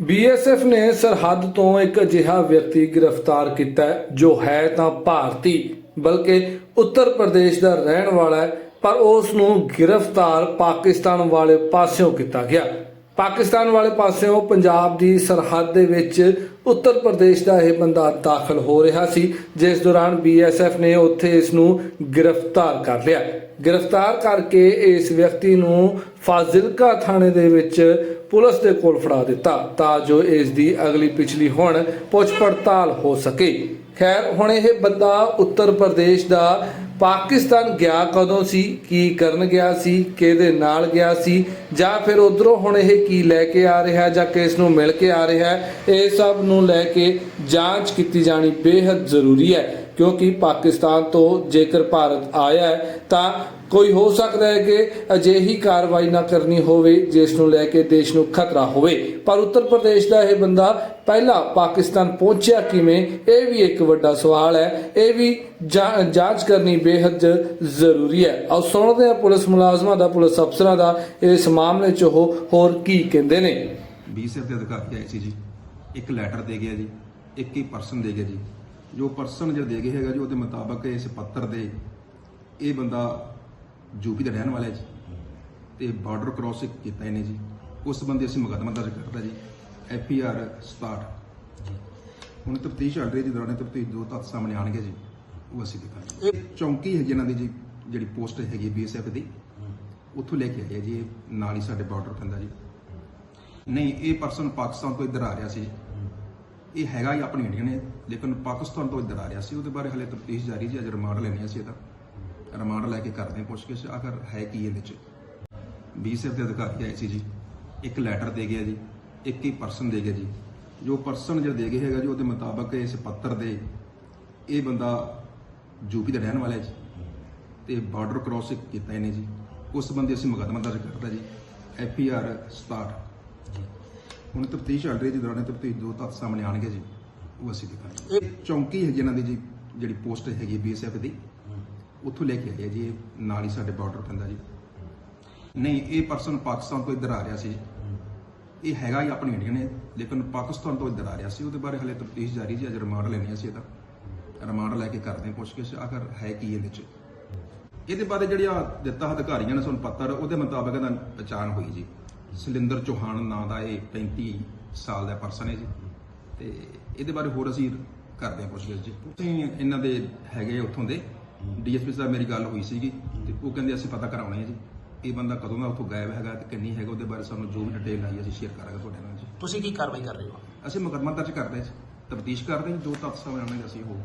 BSF ਨੇ ਸਰਹੱਦ ਤੋਂ ਇੱਕ ਅਜਿਹਾ ਵਿਅਕਤੀ ਗ੍ਰਿਫਤਾਰ ਕੀਤਾ ਜੋ ਹੈ ਤਾਂ ਭਾਰਤੀ, ਬਲਕਿ ਉੱਤਰ ਪ੍ਰਦੇਸ਼ ਦਾ ਰਹਿਣ ਵਾਲਾ ਹੈ, ਪਰ ਉਸ ਨੂੰ ਗ੍ਰਿਫਤਾਰ ਪਾਕਿਸਤਾਨ ਵਾਲੇ ਪਾਸਿਓਂ ਕੀਤਾ ਗਿਆ। ਪਾਕਿਸਤਾਨ ਵਾਲੇ ਪਾਸਿਓਂ ਪੰਜਾਬ ਦੀ ਸਰਹੱਦ ਦੇ ਵਿੱਚ ਉੱਤਰ ਪ੍ਰਦੇਸ਼ ਦਾ ਇਹ ਬੰਦਾ ਦਾਖਲ ਹੋ ਰਿਹਾ ਸੀ, ਜਿਸ ਦੌਰਾਨ ਬੀਐਸਐਫ ਨੇ ਉੱਥੇ ਇਸ ਨੂੰ ਗ੍ਰਿਫਤਾਰ ਕਰ ਲਿਆ। ਗ੍ਰਿਫਤਾਰ ਕਰਕੇ ਇਸ ਵਿਅਕਤੀ ਨੂੰ ਫਾਜ਼ਿਲਕਾ ਥਾਣੇ ਦੇ ਵਿੱਚ ਪੁਲਿਸ ਦੇ ਕੋਲ ਫੜਾ ਦਿੱਤਾ ਤਾਂ ਜੋ ਇਸ ਦੀ ਅਗਲੀ ਪਿਛਲੀ ਹੁਣ ਪੁੱਛ ਪੜਤਾਲ ਹੋ ਸਕੇ। ਖੈਰ, ਹੁਣ ਇਹ ਬੰਦਾ ਉੱਤਰ ਪ੍ਰਦੇਸ਼ ਦਾ ਪਾਕਿਸਤਾਨ ਗਿਆ ਕਦੋਂ ਸੀ, ਕੀ ਕਰਨ ਗਿਆ ਸੀ, ਕਿਹਦੇ ਨਾਲ ਗਿਆ ਸੀ, ਜਾਂ ਫਿਰ ਉਧਰੋਂ ਹੁਣ ਇਹ ਕੀ ਲੈ ਕੇ ਆ ਰਿਹਾ ਜਾਂ ਕਿਸ ਨੂੰ ਮਿਲ ਕੇ ਆ ਰਿਹਾ, ਇਹ ਸਭ ਨੂੰ ਲੈ ਕੇ ਜਾਂਚ ਕੀਤੀ ਜਾਣੀ ਬੇहद ਜ਼ਰੂਰੀ ਹੈ। ਕਿਉਂਕਿ ਪਾਕਿਸਤਾਨ ਤੋਂ ਜੇਕਰ ਭਾਰਤ ਆਇਆ ਹੈ ਤਾਂ ਕੋਈ ਹੋ ਸਕਦਾ ਹੈ ਕਿ ਅਜਿਹੀ ਕਾਰਵਾਈ ਨਾ ਕਰਨੀ ਹੋਵੇ, ਜਿਸ ਨੂੰ ਲੈ ਕੇ ਦੇਸ਼ ਨੂੰ ਖਤਰਾ ਹੋਵੇ। ਪਰ ਉੱਤਰ ਪ੍ਰਦੇਸ਼ ਦਾ ਇਹ ਬੰਦਾ ਪਹਿਲਾਂ ਪਾਕਿਸਤਾਨ ਪਹੁੰਚਿਆ ਕਿਵੇਂ, ਇਹ ਵੀ ਇੱਕ ਵੱਡਾ ਸਵਾਲ ਹੈ। ਇਹ ਵੀ ਜਾਂਚ ਕਰਨੀ ਬੇਹੱਦ ਜ਼ਰੂਰੀ ਹੈ। ਆਓ ਸੁਣਦੇ ਹਾਂ ਪੁਲਿਸ ਮੁਲਾਜ਼ਮਾਂ ਦਾ, ਪੁਲਿਸ ਅਫਸਰਾਂ ਦਾ ਇਸ ਮਾਮਲੇ 'ਚ ਉਹ ਹੋਰ ਕੀ ਕਹਿੰਦੇ ਨੇ? ਬੀਐਸਐਫ ਦੇ ਅਧਿਕਾਰੀ ਆਏ ਸੀ ਜੀ। ਇੱਕ ਲੈਟਰ ਦੇ ਗਿਆ ਜੀ, ਇੱਕ ਹੀ ਪਰਸਨ ਦੇ ਗਿਆ ਜੀ। ਜੋ ਪਰਸਨ ਜਿਹੜਾ ਦੇ ਗਿਆ ਹੈਗਾ ਜੀ, ਉਹਦੇ ਮੁਤਾਬਕ ਇਸ ਪੱਤਰ ਦੇ ਇਹ ਬੰਦਾ ਯੂਪੀ ਦਾ ਰਹਿਣ ਵਾਲਾ ਹੈ ਜੀ। ਤੇ ਬਾਰਡਰ ਕ੍ਰਾਸ ਕੀਤਾ ਇਹਨੇ ਜੀ। ਉਸ ਬੰਦੇ ਅਸੀਂ ਮੁਕੱਦਮਾ ਦਰਜ ਕਰਤਾ ਜੀ। ਐਫ ਆਰ 67 ਹੁਣ ਤਫਤੀਸ਼ ਚੱਲ ਰਹੀ ਜੀ ਦੌਰਾਨ ਤਫਤੀਸ਼ ਦੋ ਤੱਥ ਸਾਹਮਣੇ ਆਣਗੇ ਜੀ। ਉਹ ਅਸੀਂ ਦਿਖਾਂਗੇ। ਇਹ ਚੌਂਕੀ ਹੈ ਜਿਹਨਾਂ ਦੀ ਜੀ ਜਿਹੜੀ ਪੋਸਟ ਹੈਗੀ ਬੀਐਸਐਫ ਦੀ। ਉੱਥੋਂ ਲੈ ਕੇ ਆਏ ਆ ਜੀ ਇਹ ਨਾਲ ਹੀ ਸਾਡੇ ਬਾਰਡਰ ਪੈਂਦਾ ਜੀ। ਨਹੀਂ ਇਹ ਪਰਸਨ ਪਾਕਿਸਤਾਨ ਤੋਂ ਇੱਧਰ ਆ ਰਿਹਾ ਸੀ। ਇਹ ਹੈਗਾ ਹੀ ਆਪਣੀ ਇੰਡੀਅਨ ਹੈ ਲੇਕਿਨ ਪਾਕਿਸਤਾਨ ਤੋਂ ਇੱਧਰ ਆ ਰਿਹਾ ਸੀ। ਉਹਦੇ ਬਾਰੇ ਹਲੇ ਤਫਤੀਸ਼ ਜਾਰੀ ਜੀ ਅੱਜ ਰਿਮਾਂਡ ਲੈਣੇ ਸੀ ਇਹਦਾ। ਰਿਮਾਂਡ ਲੈ ਕੇ ਕਰਦੇ ਹਾਂ ਪੁੱਛਗਿੱਛ ਆਖਰ ਹੈ ਕੀ ਇਹਦੇ ਚ? ਬੀਐਸਐਫ ਦੇ ਅਧਿਕਾਰੀ ਆਏ ਸੀ ਜੀ ਇੱਕ ਲੈਟਰ ਦੇ ਗਿਆ ਜੀ ਇੱਕ ਹੀ ਪਰਸਨ ਦੇ ਗਿਆ ਜੀ। ਜੋ ਪਰਸਨ ਜਿਹੜਾ ਦੇ ਗਿਆ ਹੈਗਾ ਜੀ ਉਹਦੇ ਮੁਤਾਬਕ ਇਸ ਪੱਤਰ ਦੇ ਇਹ ਬੰਦਾ ਯੂਪੀ ਦਾ ਰਹਿਣ ਵਾਲਾ ਹੈ ਜੀ। ਤੇ ਬਾਰਡਰ ਕ੍ਰਾਸ ਕੀਤਾ ਇਹਨੇ ਜੀ। ਉਸ ਬੰਦੇ ਅਸੀਂ ਮੁਕੱਦਮਾ ਦਰਜ ਕਰਤਾ ਜੀ ਐਫ ਆਰ 67 ਹੁਣ ਤਫਤੀਸ਼ ਚੱਲ ਰਹੀ ਹੈ ਜੀ ਦੌਰਾਨ ਤਫਤੀਸ਼ ਦੋ ਤੱਥ ਸਾਹਮਣੇ ਆਣਗੇ ਜੀ ਉਹ ਅਸੀਂ ਦਿਖਾਂਗੇ। ਇਹ ਚੌਂਕੀ ਹੈ ਜਿਹਨਾਂ ਦੀ ਜੀ ਜਿਹੜੀ ਪੋਸਟ ਹੈਗੀ ਬੀਐਸਐਫ ਦੀ। ਉੱਥੋਂ ਲੈ ਕੇ ਆਏ ਆ ਜੀ, ਇਹ ਨਾਲ ਹੀ ਸਾਡੇ ਬਾਰਡਰ ਪੈਂਦਾ ਜੀ। ਨਹੀਂ, ਇਹ ਪਰਸਨ ਪਾਕਿਸਤਾਨ ਤੋਂ ਇੱਧਰ ਆ ਰਿਹਾ ਸੀ। ਇਹ ਹੈਗਾ ਹੀ ਆਪਣੀ ਇੰਡੀਅਨ ਹੈ ਲੇਕਿਨ ਪਾਕਿਸਤਾਨ ਤੋਂ ਇੱਧਰ ਆ ਰਿਹਾ ਸੀ, ਉਹਦੇ ਬਾਰੇ ਹਲੇ ਤਫਤੀਸ਼ ਜਾਰੀ ਜੀ, ਅੱਜ ਰਿਮਾਂਡ ਲੈਣੇ ਸੀ ਇਹਦਾ। ਰਿਮਾਂਡ ਲੈ ਕੇ ਕਰਦੇ ਹਾਂ ਪੁੱਛਗਿੱਛ ਆਖਰ ਹੈ ਕੀ ਇਹਦੇ ਚ? ਇਹਦੇ ਬਾਰੇ ਜਿਹੜਿਆ ਦਿੱਤਾ ਅਧਿਕਾਰੀਆਂ ਨੇ ਸਾਨੂੰ ਪੱਤਰ, ਉਹਦੇ ਮੁਤਾਬਕ ਇਹਦਾ ਪਛਾਣ ਹੋਈ ਜੀ। ਸਲਿੰਦਰ ਚੌਹਾਨ ਨਾਂ ਦਾ ਇਹ 35 ਸਾਲ ਦਾ ਪਰਸਨ ਹੈ ਜੀ। ਤੇ ਇਹਦੇ ਬਾਰੇ ਹੋਰ ਅਸੀਂ ਕਰਦੇ ਹਾਂ ਪੁੱਛਗਿੱਛ ਜੀ। ਤੁਸੀਂ ਇਹਨਾਂ ਦੇ ਹੈਗੇ ਉੱਥੋਂ ਦੇ। ਡੀਐਸਪੀ ਸਾਹਿਬ ਮੇਰੀ ਗੱਲ ਹੋਈ ਸੀਗੀ ਤੇ ਉਹ ਕਹਿੰਦੇ ਅਸੀਂ ਪਤਾ ਕਰਾਉਣੇ ਹੈ ਜੀ। ਇਹ ਬੰਦਾ ਕਦੋਂ ਦਾ ਉੱਥੋਂ ਗਾਇਬ ਹੈਗਾ ਤੇ ਕਿੰਨੀ ਹੈਗਾ ਉਹਦੇ ਬਾਰੇ ਸਾਨੂੰ ਜੋ ਵੀ ਡਿਟੇਲ ਆਈ ਅਸੀਂ ਸ਼ੇਅਰ ਕਰਾਂਗੇ ਤੁਹਾਡੇ ਨਾਲ ਜੀ। ਤੁਸੀਂ ਕੀ ਕਾਰਵਾਈ ਕਰ ਰਹੇ ਹੋ? ਅਸੀਂ ਮੁਕੱਦਮਾ ਦਰਜ ਕਰਦੇ ਹਾਂ ਜੀ ਤਫਤੀਸ਼ ਕਰਦੇ ਹਾਂ ਜੋ ਤੱਥ ਸਾਹਮਣੇ ਆਉਣਗੇ ਅਸੀਂ ਉਹ